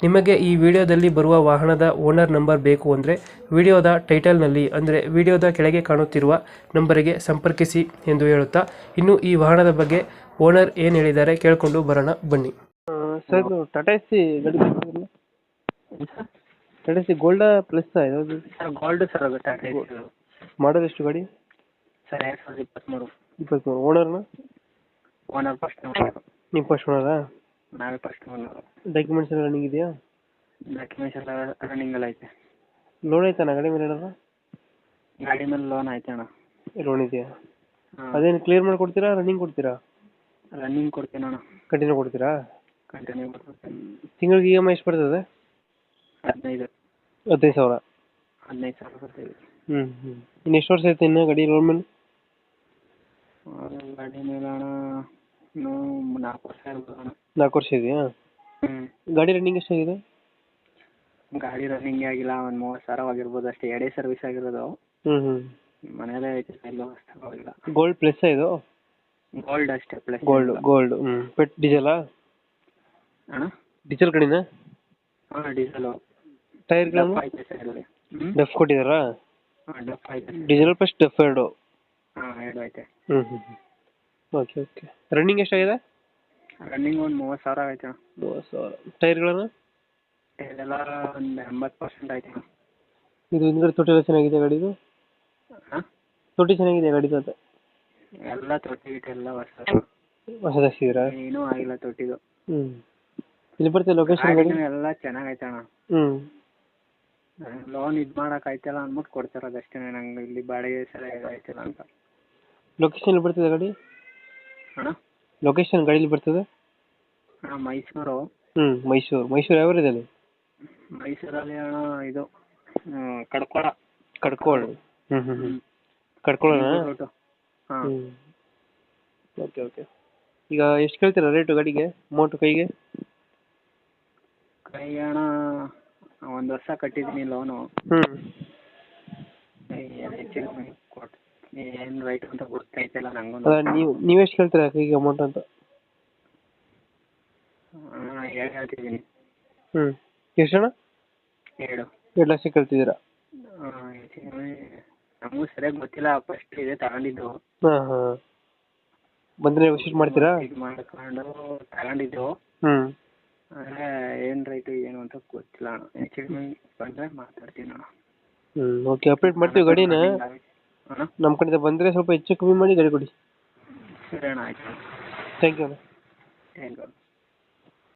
ನಿಮಗೆ ಈ ವಿಡಿಯೋದಲ್ಲಿ ಬರುವ ವಾಹನದ ಓನರ್ ನಂಬರ್ ಬೇಕು ಅಂದರೆ ವಿಡಿಯೋದ ಟೈಟಲ್ನಲ್ಲಿ ಅಂದರೆ ವಿಡಿಯೋದ ಕೆಳಗೆ ಕಾಣುತ್ತಿರುವ ನಂಬರಿಗೆ ಸಂಪರ್ಕಿಸಿ ಎಂದು ಹೇಳುತ್ತಾ ಇನ್ನು ಈ ವಾಹನದ ಬಗ್ಗೆ ಓನರ್ ಏನು ಹೇಳಿದ್ದಾರೆ ಕೇಳಿಕೊಂಡು ಬರೋಣ ಬನ್ನಿ. ಸರ್ ಟಾಟಾ ಎಸ್ ಸಿ ಗಾಡಿ ಟಾಟಾ ಎಸ್ ಸಿ ಗೋಲ್ಡಾ ಪ್ಲಸ್ ಯಾವುದು? ಸರ್ ಗೋಲ್ಡ್ ಸರ್ ಅದು ಟಾಟಾ ಎಷ್ಟು ಗಾಡಿ? ಸರ್ ಎರಡು ಸಾವಿರದ ಇಪ್ಪತ್ತ್ಮೂರು ಇಪ್ಪತ್ತ್ಮೂರು ಓನರ್ನ ಓನರ್ ಫಸ್ಟ್ ನೀವು ಫಸ್ಟ್ ಓನರಾ ನಾವೇ ಫಸ್ಟ್ ಓನರ್ ಡಾಕ್ಯುಮೆಂಟ್ಸ್ ಎಲ್ಲ ರನ್ನಿಂಗ್ ಇದೆಯಾ? ಡಾಕ್ಯುಮೆಂಟ್ಸ್ ಎಲ್ಲ ರನ್ನಿಂಗ್ ಎಲ್ಲ ಐತೆ. ಲೋನ್ ಆಯ್ತಾನ ಗಾಡಿ ಮೇಲೆ ಏನಾದ್ರು? ಗಾಡಿ ಮೇಲೆ ಲೋನ್ ಐತೆ ಅಣ್ಣ. ಲೋನ್ ಇದೆಯಾ? ಅದೇನು ಕ್ಲಿಯರ್ ಮಾಡಿ ಕೊಡ್ತೀರಾ ರನ್ನಿಂಗ್ ಕೊಡ್ತೀರಾ? ರನ್ನಿಂಗ್ ಕೊಡ್ತೀನಿ ಅಣ್ಣ. ಕಂಟಿನ್ಯೂ ಕೊಡ್ತೀರಾ? ಕಂಟಿನ್ಯೂ ಕೊಡ್ತೀನಿ. ತಿಂಗಳಿಗೆ ಇ ಎಂ ಐ ಎಷ್ಟು ಬರ್ತದೆ? ಹದಿನೈದು. ಹದಿನೈದು ಸಾವಿರ. ಹದಿನೈದು ಸಾವಿರ ಬರ್ತೀವಿ ಹ್ಞೂ ಹ್ಞೂ ಇನ್ನು ಎಷ್ಟು ವರ್ಷ ಐತೆ ಇನ್ನು ಗಾಡಿ ಲೋನ್ ಮೇಲೆ? ಗಾಡಿ ಮೇಲೆ ಅಣ್ಣ ಇನ್ನೂ ನಾಲ್ಕು ವರ್ಷ ಇರ್ಬೋದು ಅಣ್ಣ ನಾಲ್ಕು ವರ್ಷ ಇದೆಯಾ? ಹ್ಞೂ ಗಾಡಿ ರನ್ನಿಂಗ್ ಎಷ್ಟಾಗಿದೆ? ಗಾಡಿ ರನ್ನಿಂಗ್ ಆಗಿಲ್ಲ ಒಂದು ಮೂವತ್ತು ಸಾವಿರ ಆಗಿರ್ಬೋದು ಅಷ್ಟೇ. ಎರಡೇ ಸರ್ವಿಸ್ ಆಗಿರೋದು. ಹ್ಞೂ ಹ್ಞೂ ಮನೆಯಲ್ಲೇ ಐತೆ ಎಲ್ಲೂ ಗೋಲ್ಡ್ ಪ್ಲಸ್ ಇದು? ಗೋಲ್ಡ್ ಅಷ್ಟೇ ಪ್ಲಸ್ ಗೋಲ್ಡ್ ಗೋಲ್ಡ್ ಹ್ಞೂ ಪೆಟ್ ಡೀಸೆಲ್ ಅಣ್ಣ? ಡೀಸೆಲ್ ಕಡೆಯಿಂದ ಹಾಂ ಡೀಸೆಲು ಟೈರ್ಗಳನ್ನು ಡಫ್ ಐತೆ ಸೈಡಲ್ಲಿ ಹ್ಞೂ ಡಫ್ ಕೊಟ್ಟಿದ್ದಾರಾ? ಹಾಂ ಡಫ್ ಐತೆ ಡೀಸೆಲ್ ಪ್ಲಸ್ ಡಫ್ ಎರಡು. ಹಾಂ ಎರಡು ಐತೆ ಹ್ಞೂ ಹ್ಞೂ ಓಕೆ ಓಕೆ ರನ್ನಿಂಗ್ ಎಷ್ಟಾಗಿದೆ? ರನ್ನಿಂಗ್ ಒಂದು ಮೂವತ್ತು ಸಾವಿರ ಆಗೈತೆ ಅಣ್ಣ. ಮೂವತ್ತು ಸಾವಿರ. ಟೈರ್ಗಳನ್ನು ಇದೆಲ್ಲ ಒಂದು ಎಂಬತ್ತು ಪರ್ಸೆಂಟ್ ಆಯ್ತು ಅಣ್ಣ. ಇದು ಹಿಂದ್ಗಡೆ ತೊಟ್ಟಿ ಎಲ್ಲ ಚೆನ್ನಾಗಿದೆ ಗಾಡಿದು? ಹಾಂ? ತೊಟ್ಟಿ ಚೆನ್ನಾಗಿದೆ ಗಾಡಿದು ಅಂತ ಎಲ್ಲ ತೊಟ್ಟಿ ಗಿಟ್ಟಿ ಎಲ್ಲ ಹೊಸ ಹೊಸದಾಗ್ಸಿದ್ದೀರಾ ಏನೂ ಆಗಿಲ್ಲ ತೊಟ್ಟಿದು. ಹ್ಞೂ ಇಲ್ಲಿ ಬರ್ತೀವಿ ಲೊಕೇಶನ್ ಗಾಡಿ? ಗಾಡಿನೂ ಎಲ್ಲ ಚೆನ್ನಾಗೈತೆ ಅಣ್ಣ. ಹ್ಞೂ ಲೋನ್ ಇದು ಮಾಡೋಕ್ಕಾಯ್ತಲ್ಲ ಆಯ್ತಲ್ಲ ಅಂದ್ಬಿಟ್ಟು ಕೊಡ್ತಿರೋದು ಅಷ್ಟೇ ನಂಗೆ. ಇಲ್ಲಿ ಬಾಡಿಗೆ ಸರಿಯಾಗಿ ಆಯ್ತಿಲ್ಲ ಅಂತ. ಲೊಕೇಶನ್ ಎಲ್ಲಿ ಬರ್ತಿದೆ ಗಾಡಿ? ಲೊಕೇಶನ್ ಗಾಡಿಲಿ ಬರ್ತದೆ? ಹಾಂ ಮೈಸೂರು. ಹ್ಮ್ ಮೈಸೂರು. ಮೈಸೂರು ಯಾವ ಇದೆ ಅಲ್ಲಿ? ಮೈಸೂರಲ್ಲಿ ಅಣ್ಣ ಇದು ಕಡ್ಕೊಳ. ಕಡ್ಕೋಳ. ಹ್ಮ್ ಹ್ಮ್ ಹ್ಞೂ ಹ್ಞೂ ಕಡ್ಕೊಳ್ಳೋಣ ಹಾಂ. Okay okay. ಈಗ ಎಷ್ಟು ಕೇಳ್ತೀರಾ ರೇಟು ಗಾಡಿಗೆ ಅಮೌಂಟು ಕೈಗೆ? ಕೈ ಅಣ್ಣ ಒಂದು ವರ್ಷ ಕಟ್ಟಿದ್ದೀನಿ ಲೋನು ಹ್ಮ್. ಕೊಟ್ಟು ಏನು ರೈಟ್ ಅಂತ ಗೊತ್ತಾಯ್ತಿಲ್ಲ ಅಲ್ಲ ನೀವು ನೀವು ಎಷ್ಟು ಕೇಳ್ತೀರಾ ಈಗ ಅಮೌಂಟ್ ಅಂತ? ಎರಡು ಹೇಳ್ತಿದ್ದೀನಿ. ಹ್ಞೂ ಎಷ್ಟು ಅಣ್ಣ? ಎರಡು. ಎರಡು ಲಕ್ಷ ಕೇಳ್ತಿದ್ದೀರಾ? ನಮಗೂ ಸರಿಯಾಗಿ ಗೊತ್ತಿಲ್ಲ ಫಸ್ಟ್ ಇದೆ ತಗೊಂಡಿದ್ದು. ಹಾಂ ಹಾಂ. ಬಂದರೆ ವಿಸಿಟ್ ಮಾಡ್ತೀರಾ? ಇದು ಮಾಡ್ಕೊಂಡು ತಗೊಂಡಿದ್ದು. ಹ್ಞೂ ಏನ್ ಏನು ರೈಟು ಏನು ಅಂತ ಗೊತ್ತಿಲ್ಲ ಅಣ್ಣ. ಹೆಚ್ಚು ಬಂದರೆ ಮಾತಾಡ್ತೀನಿ ಅಣ್ಣ. ಹ್ಞೂ ಓಕೆ ಅಪ್ಡೇಟ್ ಮಾಡ್ತೀವಿ ಗಾಡಿನ. ಅಣ್ಣ ನಮ್ಮ ಕಡೆಯಿಂದ ಬಂದರೆ ಸ್ವಲ್ಪ ಹೆಚ್ಚು ಕಮ್ಮಿ ಮಾಡಿ ಗಾಡಿ ಕೊಡಿ. ಸರಿ ಅಣ್ಣ ಆಯ್ತು. ಥ್ಯಾಂಕ್ ಯು ಅಣ್ಣ. Thank you